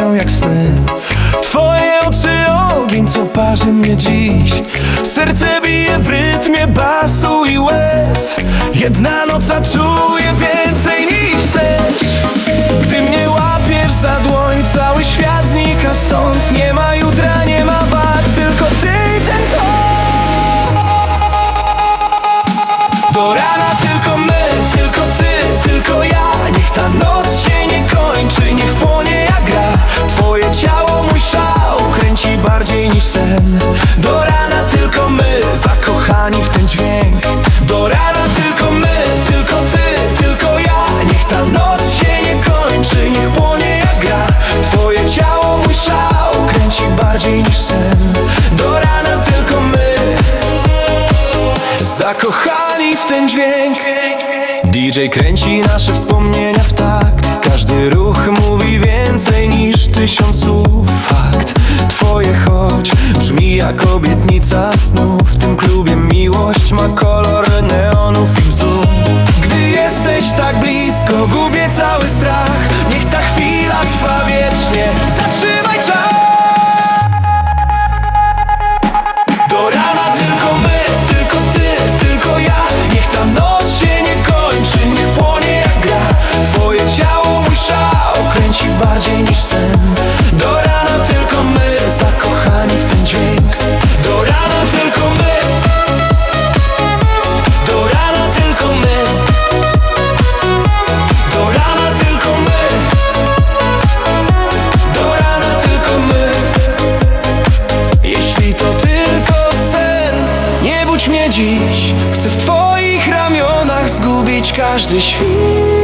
jak sny. Twoje oczy ogień, co parzy mnie dziś. Serce bije w rytmie basu i łez. Jedna noc, a czuję więcej niż chcesz. Gdy mnie łapiesz za dłoń, cały świat znika stąd. Nie ma jutra, nie ma wad, tylko ty i ten ton. Do rana bardziej niż sen. Do rana tylko my Zakochani w ten dźwięk. DJ kręci nasze wspomnienia w takt. Każdy ruch mówi więcej niż tysiąc słów Fakt, twoje choć brzmi jak obietnica snu W tym klubie miłość ma kolor neonów i bzu. Gdy jesteś tak blisko, gubię cały strach. Niech ta chwila trwa wiecznie dziś. Chcę w twoich ramionach zgubić każdy świt